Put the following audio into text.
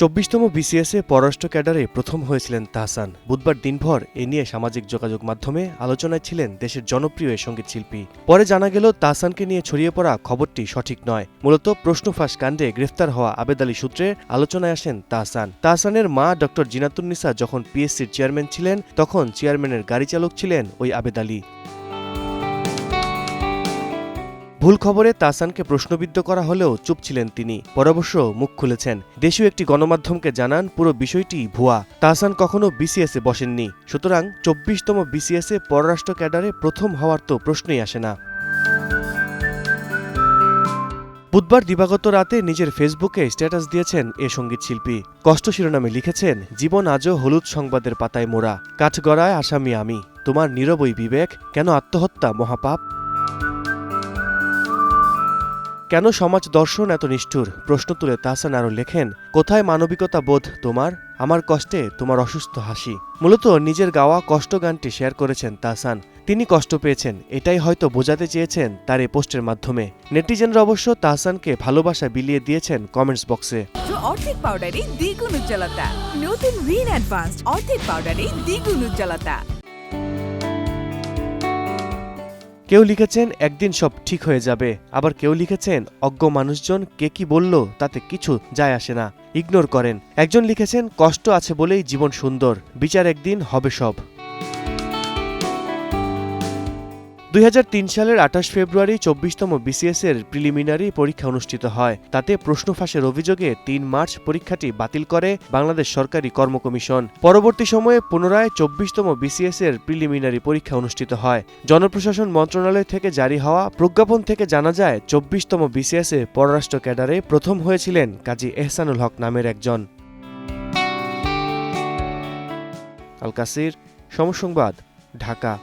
চব্বিশতম বিসিএসে পররাষ্ট্র ক্যাডারে প্রথম হয়েছিলেন তাহসান। বুধবার দিনভর এ নিয়ে সামাজিক যোগাযোগ মাধ্যমে আলোচনায় ছিলেন দেশের জনপ্রিয় এ সংগীত শিল্পী পরে জানা গেল, তাহসানকে নিয়ে ছড়িয়ে পড়া খবরটি সঠিক নয়। মূলত প্রশ্নফাঁস কাণ্ডে গ্রেফতার হওয়া আবেদ আলী সূত্রে আলোচনায় আসেন তাহসান। তাহসানের মা ডক্টর জিনাতুন্নিসা যখন পিএসসির চেয়ারম্যান ছিলেন, তখন চেয়ারম্যানের গাড়ি চালক ছিলেন ওই আবেদ আলী। ভুল খবরে তাহসানকে প্রশ্নবিদ্ধ করা হলেও চুপ ছিলেন তিনি। পরে অবশ্য মুখ খুলেছেন। দেশীয় একটি গণমাধ্যমকে জানান, পুরো বিষয়টি ভুয়া। তাহসান কখনো বিসিএসে বসেননি। সুতরাং চব্বিশতম বিসিএসে পররাষ্ট্র ক্যাডারে প্রথম হওয়ার তো প্রশ্নই আসে না। বুধবার দিবাগত রাতে নিজের ফেসবুকে স্ট্যাটাস দিয়েছেন এ সংগীত শিল্পী কষ্ট শিরোনামে লিখেছেন, জীবন আজও হলুদ সংবাদের পাতায় মোড়া। কাঠগড়ায় আসামি আমি। তোমার নীরবই বিবেক। কেন আত্মহত্যা, মহাপাপ? কেন সমাজ দর্শন এত নিষ্ঠুর? প্রশ্ন তুলে তাহসান আরও লেখেন, কোথায় মানবিকতা বোধ তোমার? আমার কষ্টে তোমার অসুস্থ হাসি। মূলত নিজের গাওয়া কষ্ট গানটি শেয়ার করেছেন তাহসান। তিনি কষ্ট পেয়েছেন, এটাই হয়তো বোঝাতে চেয়েছেন তার এই পোস্টের মাধ্যমে। নেটিজেনরা অবশ্য তাহসানকে ভালোবাসা বিলিয়ে দিয়েছেন কমেন্টস বক্সে। অর্ধেক পাউডারে দ্বিগুণ উজ্জ্বলতা। নতুন রিন অ্যাডভান্সড দ্বিগুণ উজ্জ্বলতা। কেউ লিখেছেন, একদিন সব ঠিক হয়ে যাবে। আবার কেউ লিখেছেন, অজ্ঞ মানুষজন কে কি বলল, তাতে কিছু যায় আসে না। ইগনোর করেন। একজন লিখেছেন, কষ্ট আছে বলেই জীবন সুন্দর। বিচার একদিন হবে সব। দুই হাজার তিন সালের আঠাশ ফেব্রুয়ারি চব্বিশতম বিসিএস এর প্রিলিমিনারি পরীক্ষা অনুষ্ঠিত হয়। তাতে প্রশ্ন ফাঁসের অভিযোগে তিন মার্চ পরীক্ষাটি বাতিল করে বাংলাদেশ সরকারি কর্ম কমিশন। পরবর্তী সময়ে পুনরায় চব্বিশতম বিসিএস এর প্রিলিমিনারি পরীক্ষা অনুষ্ঠিত হয়। জনপ্রশাসন মন্ত্রণালয় থেকে জারি হওয়া প্রজ্ঞাপন থেকে জানা যায়, চব্বিশতম বিসিএস এ পররাষ্ট্র ক্যাডারে প্রথম হয়েছিলেন কাজী এহসানুল হক নামের একজন। আল কাসির, সমসংবাদ, ঢাকা।